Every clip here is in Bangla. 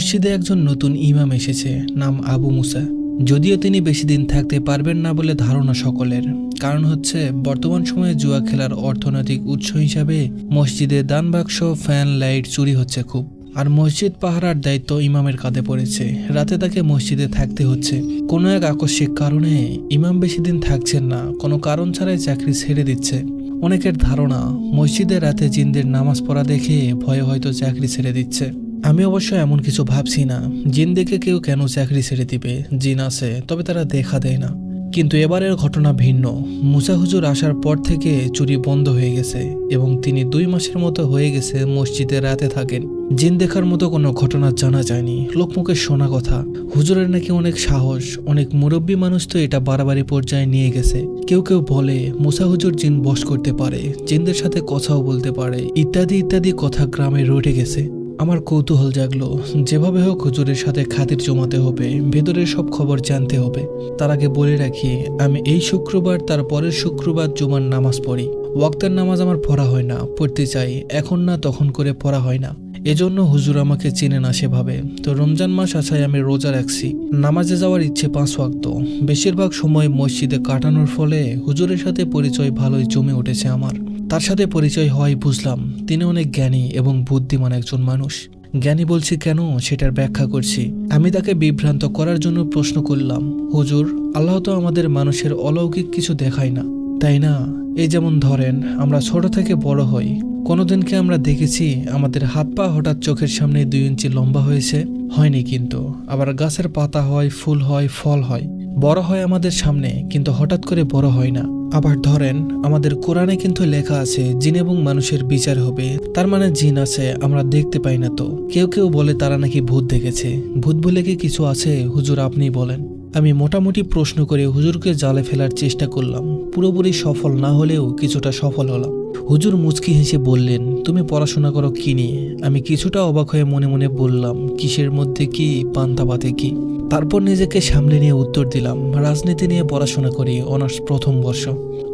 মসজিদে একজন নতুন ইমাম এসেছে, নাম আবু মুসা। যদিও তিনি বেশি দিন থাকতে পারবেন না বলে ধারণা সকলের। কারণ হচ্ছে, বর্তমান সময়ে জুয়া খেলার অর্থনৈতিক উৎস হিসাবে মসজিদে দান বাক্স, ফ্যান, লাইট চুরি হচ্ছে খুব। আর মসজিদ পাহারার দায়িত্ব ইমামের কাঁধে পড়েছে। রাতে তাকে মসজিদে থাকতে হচ্ছে। কোনো এক আকস্মিক কারণে ইমাম বেশি দিন থাকছেন না, কোনো কারণ ছাড়াই চাকরি ছেড়ে দিচ্ছে। অনেকের ধারণা, মসজিদে রাতে জিনদের নামাজ পড়া দেখে ভয়ে হয়তো চাকরি ছেড়ে দিচ্ছে। আমি অবশ্য এমন কিছু ভাবছি না জিন দেখে কেউ কেন চাকরি ছেড়ে দিবে, জিন আছে, তবে তারা দেখা দেয় না। কিন্তু এবারের ঘটনা ভিন্ন। মুসা হুজুর আসার পর থেকে চুরি বন্ধ হয়ে গেছে এবং তিনি দুই মাসের মতো হয়ে গেছে মসজিদে রাতে থাকেন। জিন দেখার মতো কোনো ঘটনা জানা যায়নি। লোকমুখে শোনা কথা। হুজুরের নাকি অনেক সাহস, অনেক মুরব্বী মানুষ তো এটা বাড়াবাড়ি পর্যায়ে নিয়ে গেছে। কেউ কেউ বলে, মুসা হুজুর জিন বস করতে পারে, জিনদের সাথে কথাও বলতে পারে, ইত্যাদি ইত্যাদি কথা গ্রামে রটে গেছে। আমার কৌতূহল জাগলো। যেভাবে হোক হুজুরের সাথে খাতির জমাতে হবে, ভেতরের সব খবর জানতে হবে। তার আগে বলে রাখি, আমি এই শুক্রবার, তার পরের শুক্রবার জুমার নামাজ পড়ি। ওয়াক্তের নামাজ আমার পড়া হয় না, পড়তে চাই। এখন না, তখন করে পড়া হয় না। এজন্য হুজুর আমাকে চেনে না সেভাবে। তো রমজান মাস আসায় আমি রোজা রাখছি। নামাজে যাওয়ার ইচ্ছে পাঁচ ওয়াক্ত। বেশিরভাগ সময় মসজিদে কাটানোর ফলে হুজুরের সাথে পরিচয় ভালোই জমে উঠেছে আমার। তার সাথে পরিচয় হওয়াই বুঝলাম তিনি অনেক জ্ঞানী এবং বুদ্ধিমান একজন মানুষ। জ্ঞানী বলছি, কেন সেটার ব্যাখ্যা করছি? আমি তাকে বিভ্রান্ত করার জন্য প্রশ্ন করলাম, হুজুর, আল্লাহ তো আমাদের মানুষের অলৌকিক কিছু দেখায় না। তাই না? এই যেমন ধরেন, আমরা ছোট থেকে বড় হই। কোনোদিনকে আমরা দেখেছি আমাদের হাত পা হঠাৎ চোখের সামনে দুই ইঞ্চি লম্বা হয়েছে? হয়নি কিন্তু। আবার গাছের পাতা হয়, ফুল হয়, ফল হয়। বড় হয় আমাদের সামনে, কিন্তু হঠাৎ করে বড় হয় না। আবার ধরেন, আমাদের কোরআনে কিন্তু লেখা আছে, জিন এবং মানুষের বিচার হবে। তার মানে জিন আছে, আমরা দেখতে পাই না তো। কেউ কেউ বলে তারা নাকি ভূত দেখেছে। ভূত বলে কি কিছু আছে? হুজুর আপনি বলেন। আমি মোটামুটি প্রশ্ন করে হুজুরকে জালে ফেলার চেষ্টা করলাম। পুরোপুরি সফল না হলেও কিছুটা সফল হলাম। হুজুর মুচকি হেসে বললেন, তুমি পড়াশোনা করো কি নিয়ে? আমি কিছুটা অবাক হয়ে মনে মনে বললাম, কিসের মধ্যে কি, পান্তাবাতে কি? তারপর নিজেকে সামলে নিয়ে উত্তর দিলাম, রাজনীতি নিয়ে পড়াশোনা করি, অনার্স প্রথম বর্ষ।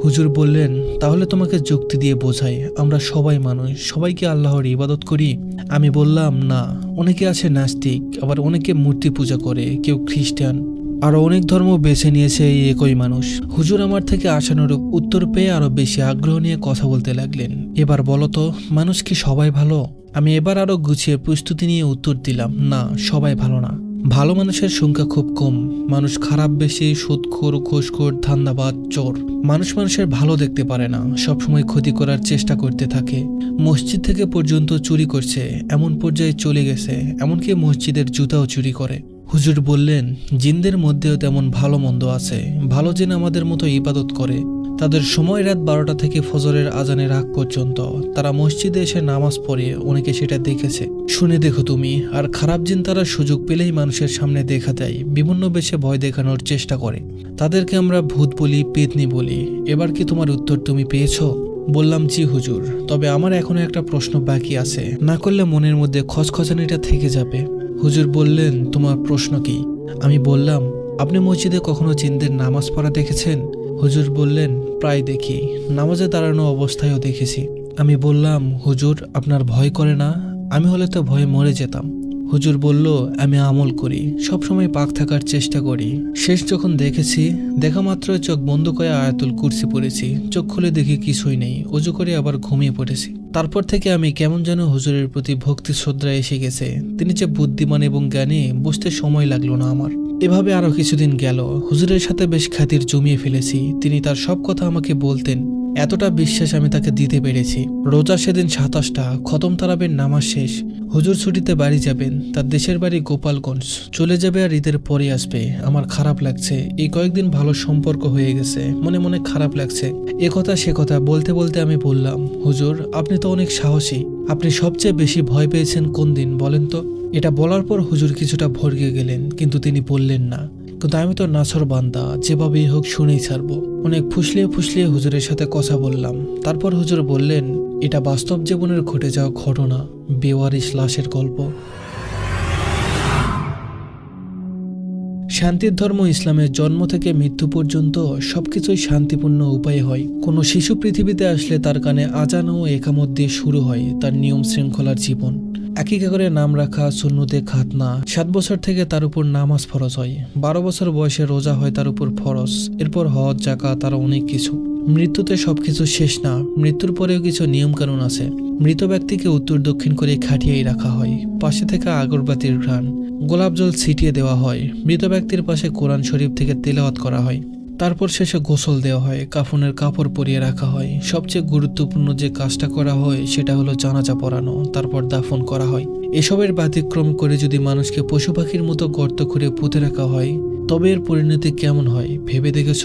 হুজুর বললেন, তাহলে তোমাকে যুক্তি দিয়ে বোঝাই, আমরা সবাই মানুষ সবাইকে আল্লাহর ইবাদত করি? আমি বললাম, না, অনেকে আছে নাস্তিক, আবার অনেকে মূর্তি পূজা করে, কেউ খ্রিস্টান। আরও অনেক ধর্ম বেছে নিয়েছে এই একই মানুষ। হুজুর আমার থেকে আশানুরূপ উত্তর পেয়ে আরও বেশি আগ্রহ নিয়ে কথা বলতে লাগলেন। এবার বলতো মানুষ কি সবাই ভালো? আমি এবার আরও গুছিয়ে প্রস্তুতি নিয়ে উত্তর দিলাম, না, সবাই ভালো না। ভালো মানুষের সংখ্যা খুব কম। মানুষ খারাপ বেশি, সুদখোর ঘুষখোর ধান্দাবাদ, চোর। মানুষ মানুষের ভালো দেখতে পারে না, সবসময় ক্ষতি করার চেষ্টা করতে থাকে। মসজিদ থেকে পর্যন্ত চুরি করছে, এমন পর্যায়ে চলে গেছে, এমনকি মসজিদের জুতাও চুরি করে। হুজুর বললেন, জিনদের মধ্যেও তেমন ভালো মন্দ আছে। ভালো জিন আমাদের মতো ইবাদত করে। তাদের সময় রাত বারোটা থেকে ফজরের আজানের আগ পর্যন্ত। তারা মসজিদে এসে নামাজ পড়ে, অনেকে সেটা দেখেছে। শুনে দেখো তুমি, আর খারাপ জিন তারা সুযোগ পেলেই মানুষের সামনে দেখা দেয়, বিভিন্ন বেশে ভয় দেখানোর চেষ্টা করে। তাদেরকে আমরা ভূত বলি, পেতনি বলি। এবার কি তোমার উত্তর তুমি পেয়েছ? বললাম, জি হুজুর। তবে আমার এখনও একটা প্রশ্ন বাকি আছে। না করলে মনের মধ্যে খচখচানিটা থেকে যাবে। হুজুর বললেন, তোমার প্রশ্ন কি? আমি বললাম, আপনি মসজিদে কখনো জিনদের নামাজ পড়া দেখেছেন? হুজুর বললেন, প্রায় দেখি। নামাজে দাঁড়ানো অবস্থায়ও দেখেছি। আমি বললাম, হুজুর, আপনার ভয় করে না? আমি হলে তো ভয়ে মরে যেতাম। হুজুর বলল, আমি আমল করি, সবসময় পাক থাকার চেষ্টা করি। শেষ যখন দেখেছি, দেখা মাত্র চোখ বন্ধ করে আয়াতুল কুরসি পড়েছি। চোখ খুলে দেখি কিছুই নেই অজু করে আবার ঘুমিয়ে পড়েছি। তারপর থেকে আমি কেমন যেন হুজুরের প্রতি ভক্তি শ্রদ্ধা এসে গেছে। তিনি যে বুদ্ধিমান এবং জ্ঞানী, বুঝতে সময় লাগল না আমার। এভাবে আরও কিছুদিন গেল। হুজুরের সাথে বেশ খ্যাতির জমিয়ে ফেলেছি। তিনি তার সব কথা আমাকে বলতেন। এতটা বিশ্বাস আমি তাকে দিতে পেরেছি। রোজা সেদিন সাতাশটা খতম তারাবের নামাজ শেষ। হুজুর ছুটিতে বাড়ি যাবেন, তার দেশের বাড়ি গোপালগঞ্জ। চলে যাবে আর ঈদের পরে আসবে। আমার খারাপ লাগছে। এই কয়েকদিন ভালো সম্পর্ক হয়ে গেছে। মনে মনে খারাপ লাগছে। এ কথা সে কথা বলতে বলতে আমি বললাম, হুজুর, আপনি তো অনেক সাহসী। আপনি সবচেয়ে বেশি ভয় পেয়েছেন কোন দিন, বলেন তো? এটা বলার পর হুজুর কিছুটা ভরকে গেলেন, কিন্তু তিনি বললেন না। কিন্তু আমি তো নাছর বান্দা, যেভাবেই হোক শুনেই ছাড়বো। অনেক ফুসলিয়ে ফুসলিয়ে হুজুরের সাথে কথা বললাম। তারপর হুজুর বললেন, এটা বাস্তব জীবনের ঘটে যাওয়া ঘটনা, বেওয়ারিশ লাশের গল্প। শান্তির ধর্ম ইসলামের জন্ম থেকে মৃত্যু পর্যন্ত সবকিছুই শান্তিপূর্ণ উপায়ে হয়। কোনো শিশু পৃথিবীতে আসলে তার কানে আজান ও একামত দিয়ে শুরু হয় তার নিয়ম শৃঙ্খলার জীবন। একই করে নাম রাখা সুন্নতে খাতনা। সাত বছর থেকে তার উপর নামাজ ফরজ হয়। বারো বছর বয়সে রোজা হয় তার উপর ফরজ। এরপর হজ জাকা তার অনেক কিছু। মৃত্যুতে সবকিছু শেষ না। মৃত্যুর পরেও কিছু নিয়মকানুন আছে। মৃত ব্যক্তিকে উত্তর দক্ষিণ করে খাটিয়েই রাখা হয়। পাশে থেকে আগরবাতির ঘ্রাণ। গোলাপ জল ছিটিয়ে দেওয়া হয়। মৃত ব্যক্তির পাশে কোরআন শরীফ থেকে তেলাওয়াত করা হয়। তারপর শেষে গোসল দেওয়া হয়, কাফনের কাপড় পরিয়ে রাখা হয়। সবচেয়ে গুরুত্বপূর্ণ যে কাজটা করা হয়, সেটা হলো জানাজা পরানো তারপর দাফন করা হয়। এসবের ব্যতিক্রম করে যদি মানুষকে পশু পাখির মতো গর্ত করে পুঁতে রাখা হয়, তবে এর পরিণতি কেমন হয়, ভেবে দেখেছ?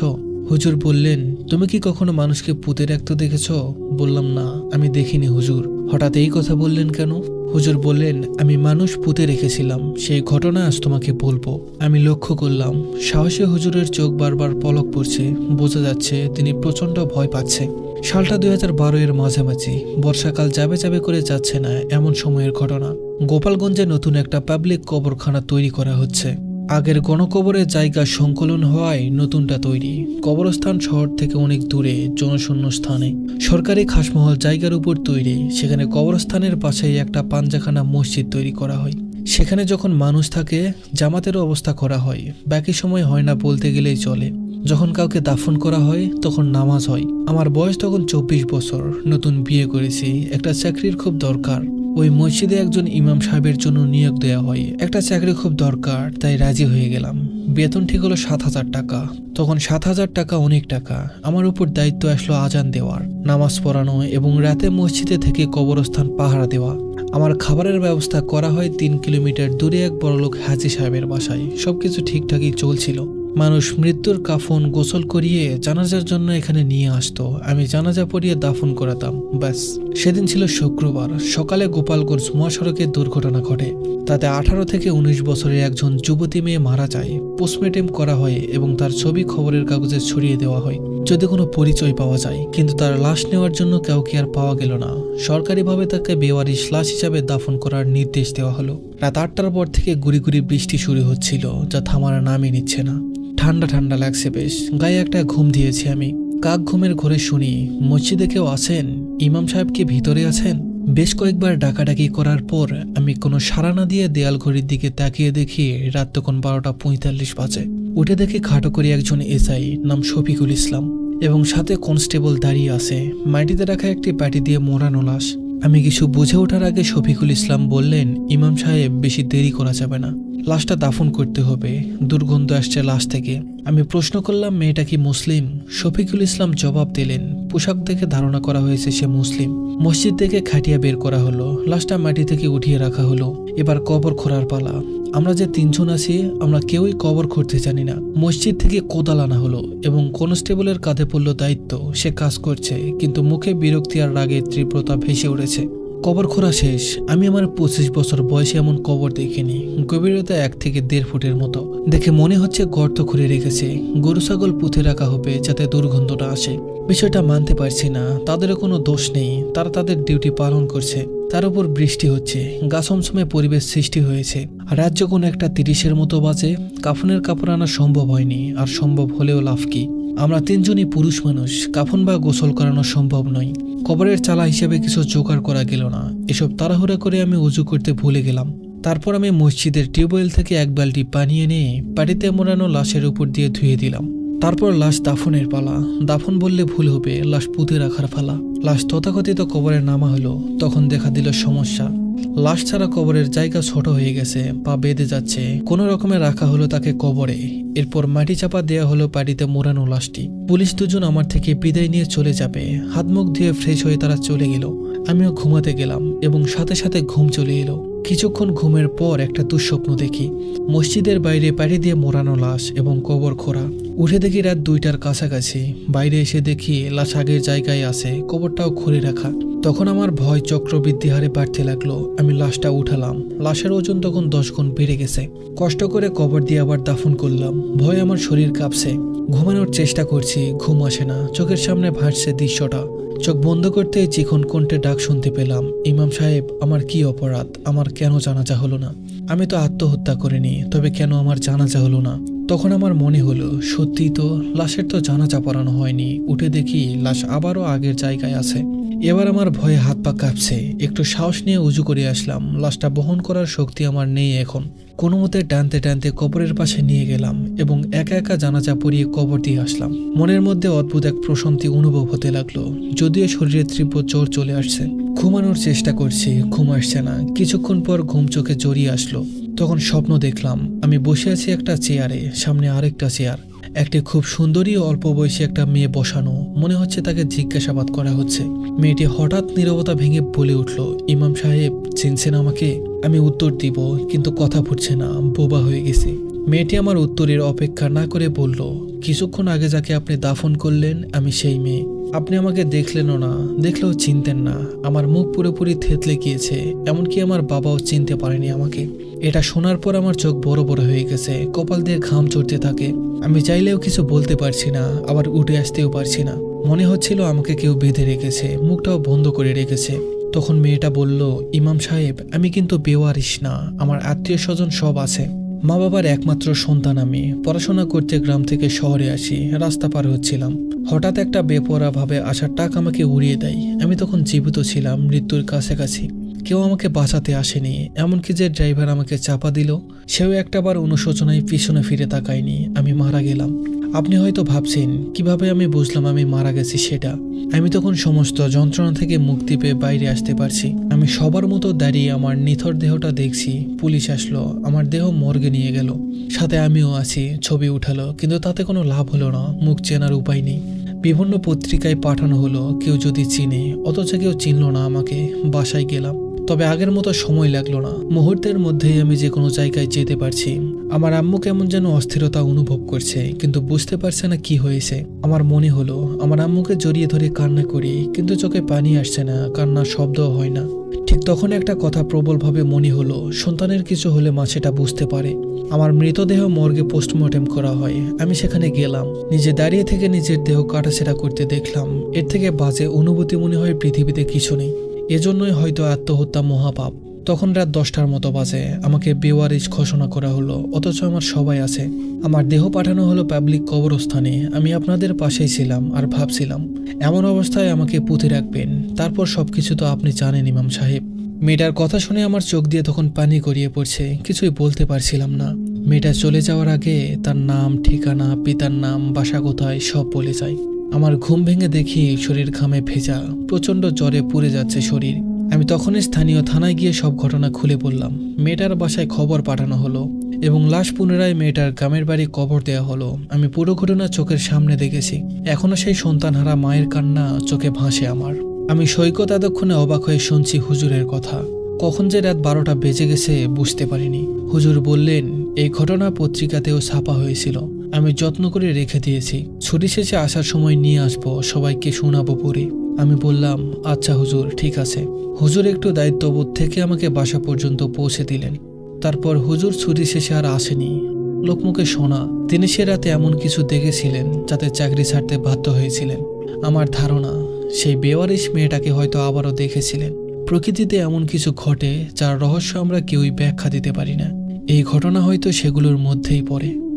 হুজুর বললেন, তুমি কি কখনো মানুষকে পুঁতে রাখতে দেখেছ? বললাম, না, আমি দেখিনি হুজুর। হঠাৎ এই কথা বললেন কেন? হুজুর বললেন, আমি মানুষ পুঁতে রেখেছিলাম সেই ঘটনা আজ তোমাকে বলব। আমি লক্ষ্য করলাম, সাহসী হুজুরের চোখ বারবার পলক পড়ছে, বোঝা যাচ্ছে তিনি প্রচণ্ড ভয় পাচ্ছে। সালটা দুই হাজার বারো এর মাঝামাঝি, বর্ষাকাল যাবে যাবে করে যাচ্ছে না, এমন সময়ের ঘটনা। গোপালগঞ্জে নতুন একটা পাবলিক কবরখানা তৈরি করা হচ্ছে। আগের গণকবরের জায়গা সংকলন হওয়ায় নতুনটা তৈরি। কবরস্থান শহর থেকে অনেক দূরে, জনশূন্য স্থানে। সরকারি খাসমহল জায়গার উপর তৈরি, সেখানে কবরস্থানের পাশেই একটা পাঞ্জাখানা মসজিদ তৈরি করা হয়। সেখানে যখন মানুষ থাকে, জামাতেরও অবস্থা করা হয়। বাকি সময় হয় না বলতে গেলেই চলে। যখন কাউকে দাফন করা হয়, তখন নামাজ হয়। আমার বয়স তখন চব্বিশ বছর। নতুন বিয়ে করেছি। একটা চাকরির খুব দরকার। ওই মসজিদে একজন ইমাম সাহেবের জন্য নিয়োগ দেওয়া হয়। একটা চাকরি খুব দরকার, তাই রাজি হয়ে গেলাম। বেতন ঠিক হলো সাত হাজার টাকা। তখন সাত হাজার টাকা অনেক টাকা। আমার উপর দায়িত্ব আসলো আজান দেওয়ার, নামাজ পড়ানো এবং রাতে মসজিদে থেকে কবরস্থান পাহারা দেওয়া। আমার খাবারের ব্যবস্থা করা হয় তিন কিলোমিটার দূরে এক বড়লোক হাজি সাহেবের বাসায়। সবকিছু ঠিকঠাকই চলছিল। মানুষ মৃত্যুর কাফন গোসল করিয়ে জানাজার জন্য এখানে নিয়ে আসতো। আমি জানাজা পরিয়ে দাফন করাতাম, ব্যাস। সেদিন ছিল শুক্রবার। সকালে গোপালগঞ্জ মহাসড়কে দুর্ঘটনা ঘটে। তাতে আঠারো থেকে উনিশ বছরের একজন যুবতী মেয়ে মারা যায়। পোস্টমর্টেম করা হয় এবং তার ছবি খবরের কাগজে ছড়িয়ে দেওয়া হয়। যদি কোনো পরিচয় পাওয়া যায়, কিন্তু তার লাশ নেওয়ার জন্য কাউকে আর পাওয়া গেল না। সরকারিভাবে তাকে বেওয়ারিশ লাশ হিসাবে দাফন করার নির্দেশ দেওয়া হলো। রাত আটটার পর থেকে গুড়ি গুড়ি বৃষ্টি শুরু হচ্ছিল, যা থামার নামই নিচ্ছে না। ঠান্ডা ঠান্ডা লাগছে বেশ। গায়ে একটা ঘুম দিয়েছি আমি। কাক ঘুমের ঘরে শুনি, মসজিদে কেউ আছেন? ইমাম সাহেব কি ভিতরে আছেন? বেশ কয়েকবার ডাকাডাকি করার পর আমি কোনো সাড়া না দিয়ে দেয়াল ঘড়ির দিকে তাকিয়ে দেখি রাত তখন বারোটা পঁয়তাল্লিশ বাজে। উঠে দেখি খাটো করে একজন এসআই, নাম শফিকুল ইসলাম, এবং সাথে কনস্টেবল দাঁড়িয়ে আছে। মাটিতে রাখা একটি প্যাটি দিয়ে মোড়ানো লাশ। আমি কিছু বুঝে ওঠার আগে শফিকুল ইসলাম বললেন, ইমাম সাহেব, বেশি দেরি করা যাবে না। লাশটা দাফন করতে হবে। দুর্গন্ধ আসছে লাশ থেকে। আমি প্রশ্ন করলাম, মেয়েটা কি মুসলিম? শফিকুল ইসলাম জবাব দিলেন পোশাক থেকে ধারণা করা হয়েছে সে মুসলিম। মসজিদ থেকে খাটিয়া বের করা হলো, লাশটা মাটি থেকে উঠিয়ে রাখা হলো। এবার কবর খোঁড়ার পালা। আমরা যে তিনজন আছি, আমরা কেউই কবর খুঁড়তে জানি না। মসজিদ থেকে কোদাল আনা হলো এবং কনস্টেবলের কাঁধে পড়ল দায়িত্ব। সে কাজ করছে, কিন্তু মুখে বিরক্তি আর রাগের তীব্রতা ভেসে উঠেছে। কবর খোঁড়া শেষ। আমি আমার পঁচিশ বছর বয়সে এমন কবর দেখিনি। গভীরতা এক থেকে দেড় ফুটের মতো। দেখে মনে হচ্ছে গর্ত খুঁড়ে রেখেছে। গরু, ছাগল পুঁতে রাখা হবে যাতে দুর্গন্ধটা আসে। বিষয়টা মানতে পারছি না। তাদেরও কোনো দোষ নেই। তারা তাদের ডিউটি পালন করছে। তার উপর বৃষ্টি হচ্ছে। গাছমসমে পরিবেশ সৃষ্টি হয়েছে। রাত যখন একটা তিরিশের মতো বাজে। কাফনের কাপড় আনা সম্ভব হয়নি। আর সম্ভব হলেও লাভ কি? আমরা তিনজনই পুরুষ মানুষ, কাফন বা গোসল করানো সম্ভব নয়। কবরের চালা হিসেবে কিছু জোগাড় করা গেল না। এসব তাড়াহুড়া করে আমি উজু করতে ভুলে গেলাম। তারপর আমি মসজিদের টিউবওয়েল থেকে এক বালটি পানি এনে পানিতে মোড়ানো লাশের উপর দিয়ে ধুয়ে দিলাম। তারপর লাশ দাফনের পালা। দাফন বললে ভুল হবে, লাশ পুঁতে রাখার পালা। লাশ তথাকথিত কবরে নামা হলো, তখন দেখা দিল সমস্যা। লাশ ছাড়া কবরের জায়গা ছোট হয়ে গেছে, পা বেঁধে যাচ্ছে। কোনো রকমে রাখা হলো তাকে কবরে। এরপর মাটি চাপা দেওয়া হলো পাটিতে মোড়ানো লাশটি। পুলিশ দুজন আমার থেকে বিদায় নিয়ে চলে যাবে। হাত মুখ ধুয়ে ফ্রেশ হয়ে তারা চলে গেল। আমিও ঘুমাতে গেলাম এবং সাথে সাথে ঘুম চলে এলো। কিছুক্ষণ ঘুমের পর একটা দুঃস্বপ্ন দেখি। মসজিদের বাইরে পাড়ি দিয়ে মোড়ানো লাশ এবং কবর খোঁড়া। উঠে দেখি রাত দুইটার কাছাকাছি। বাইরে এসে দেখি লাশ আগের জায়গায় আছে, কবরটাও খুলে রাখা। তখন আমার ভয় চক্রবৃদ্ধি হারে বাড়তে লাগল। আমি লাশটা উঠালাম। লাশের ওজন তখন দশ গুণ বেড়ে গেছে। কষ্ট করে কবর দিয়ে আবার দাফন করলাম। ভয় আমার শরীর কাঁপছে। ঘুমানোর চেষ্টা করছি, ঘুম আসে না। চোখের সামনে ভাসছে দৃশ্যটা। চোখ বন্ধ করতে চিকন কণ্ঠে ডাক শুনতে পেলাম। ইমাম সাহেব, আমার কি অপরাধ? আমার কেন জানাজা হলো না? আমি তো আত্মহত্যা করিনি, তবে কেন আমার জানাজা হলো না? তখন আমার মনে হলো সত্যি তো লাশের তো জানাজা পড়ানো হয়নি। উঠে দেখি লাশ আবারও আগের জায়গায় আছে। এবার আমার ভয়ে হাত পা কাঁপছে। একটু সাহস নিয়ে উজু করে আসলাম। লাশটা বহন করার শক্তি আমার নেই এখন। কোনো মতে টানতে টানতে কবরের পাশে নিয়ে গেলাম এবং একা একা জানাজা পরিয়ে কবর দিয়ে আসলাম। মনের মধ্যে অদ্ভুত এক প্রশান্তি অনুভব হতে লাগল। যদিও শরীরে তীব্র জোর চলে আসছে। ঘুমানোর চেষ্টা করছি, ঘুম আসছে না। কিছুক্ষণ পর ঘুম চোখে জড়িয়ে আসলো। তখন স্বপ্ন দেখলাম, আমি বসে আছি একটা চেয়ারে, সামনে আরেকটা চেয়ার। একটি খুব সুন্দরী অল্প বয়সী একটা মেয়ে বসানো, মনে হচ্ছে তাকে জিজ্ঞাসাবাদ করা হচ্ছে। মেয়েটি হঠাৎ নিরবতা ভেঙে বলে উঠল, ইমাম সাহেব, চিনছেন আমাকে? আমি উত্তর দিব, কিন্তু কথা ফুটছে না, বোবা হয়ে গেছে। মেয়েটি আমার উত্তরের অপেক্ষা না করে বলল, কিছুক্ষণ আগে যাকে আপনি দাফন করলেন, আমি সেই মেয়ে। আপনি আমাকে দেখলেনও না, দেখলেও চিনতেন না। আমার মুখ পুরোপুরি থেতলে গিয়েছে, এমনকি আমার বাবাও চিনতে পারেনি আমাকে। এটা শোনার পর আমার চোখ বড় বড় হয়ে গেছে, কপাল দিয়ে ঘাম চড়তে থাকে। আমি চাইলেও কিছু বলতে পারছি না, আবার উঠে আসতেও পারছি না। মনে হচ্ছিল আমাকে কেউ বেঁধে রেখেছে, মুখটাও বন্ধ করে রেখেছে। তখন মেয়েটা বলল, ইমাম সাহেব, আমি কিন্তু বেওয়ারিস না, আমার আত্মীয় স্বজন সব আছে। মা বাবার একমাত্র সন্তান আমি। পড়াশোনা করতে গ্রাম থেকে শহরে আসি, রাস্তা পার হচ্ছিলাম। হঠাৎ একটা বেপরা ভাবে আসার টাক আমাকে উড়িয়ে দেয়। আমি তখন জীবিত ছিলাম মৃত্যুর কাছাকাছি। কেউ আমাকে বাঁচাতে আসেনি, এমনকি যে ড্রাইভার আমাকে চাপা দিল, সেও একটাবার অনুশোচনায় পিছনে ফিরে তাকায়নি। আমি মারা গেলাম। আপনি হয়তো ভাবছেন, কীভাবে আমি বুঝলাম আমি মারা গেছি সেটা? আমি তখন সমস্ত যন্ত্রণা থেকে মুক্তি পেয়ে বাইরে আসতে পারছি। আমি সবার মতো দাঁড়িয়ে আমার নিথর দেহটা দেখছি, পুলিশ আসলো, আমার দেহ মর্গে নিয়ে গেল। সাথে আমিও আছি, ছবি উঠালো, কিন্তু তাতে কোনো লাভ হলো না, মুখ চেনার উপায় নেই। বিভিন্ন পত্রিকায় পাঠানো হলো, কেউ যদি চিনে, অথচ কেউ চিনল না আমাকে, বাসায় গেলাম। তবে আগের মতো সময় লাগল না। মুহূর্তের মধ্যেই আমি যে কোনো জায়গায় যেতে পারছি। আমার আম্মু কেমন যেন অস্থিরতা অনুভব করছে, কিন্তু বুঝতে পারছে না কি হয়েছে। আমার মনে হলো, আমার আম্মুকে জড়িয়ে ধরে কান্না করি, কিন্তু চোখে পানি আসছে না, কান্নার শব্দও হয় না। ঠিক তখন একটা কথা প্রবলভাবে মনে হলো, সন্তানের কিছু হলে মা সেটা বুঝতে পারে। আমার মৃতদেহ মর্গে পোস্টমর্টেম করা হয়, আমি সেখানে গেলাম। নিজে দাঁড়িয়ে থেকে নিজের দেহ কাটাছেড়া করতে দেখলাম। এর থেকে বাজে অনুভূতি মনে হয় পৃথিবীতে কিছু নেই। এজন্যই হয়তো আত্মহত্যা মহাপাপ। তখন রাত দশটার মতো বাজে। আমাকে বেওয়ারিজ ঘোষণা করা হলো, অথচ আমার সবাই আছে। আমার দেহ পাঠানো হলো পাবলিক কবরস্থানে। আমি আপনাদের পাশেই ছিলাম আর ভাবছিলাম, এমন অবস্থায় আমাকে পুঁতে রাখবেন। তারপর সব কিছু তো আপনি জানেন, ইমাম সাহেব। মেয়েটার কথা শুনে আমার চোখ দিয়ে তখন পানি গড়িয়ে পড়ছে। কিছুই বলতে পারছিলাম না। মেয়েটা চলে যাওয়ার আগে তার নাম, ঠিকানা, পিতার নাম, বাসা কোথায়, সব বলে যায়। আমার ঘুম ভেঙে দেখি শরীর ঘামে ভেজা, প্রচণ্ড জ্বরে পুড়ে যাচ্ছে শরীর। আমি তখনই স্থানীয় থানায় গিয়ে সব ঘটনা খুলে বললাম। মেয়েটার বাসায় খবর পাঠানো হলো এবং লাশ পুনরায় মেয়েটার গ্রামের বাড়ি কবর দেওয়া হলো। আমি পুরো ঘটনা চোখের সামনে দেখেছি। এখনও সেই সন্তানহারা মায়ের কান্না চোখে ভাসে আমার। আমি সৈকত এতক্ষণে অবাক হয়ে শুনছি হুজুরের কথা। কখন যে রাত বারোটা বেজে গেছে বুঝতে পারিনি। হুজুর বললেন, এই ঘটনা পত্রিকাতেও ছাপা হয়েছিল। আমি যত্ন করে রেখে দিয়েছি। ছুটি শেষে আসার সময় নিয়ে আসব, সবাইকে শোনাবো পরে। আমি বললাম আচ্ছা হুজুর, ঠিক আছে। হুজুর একটু দায়িত্ববোধ থেকে আমাকে বাসা পর্যন্ত পৌঁছে দিলেন। তারপর হুজুর ছুটি শেষে আর আসেনি। লোকমুখে শোনা তিনি সে রাতে এমন কিছু দেখেছিলেন যাতে চাকরি ছাড়তে বাধ্য হয়েছিলেন? আমার ধারণা, সেই বেওয়ারিশ মেয়েটাকে হয়তো আবারও দেখেছিলেন। প্রকৃতিতে এমন কিছু ঘটে যার রহস্য আমরা কেউই ব্যাখ্যা দিতে পারি না। এই ঘটনা হয়তো সেগুলোর মধ্যেই পড়ে।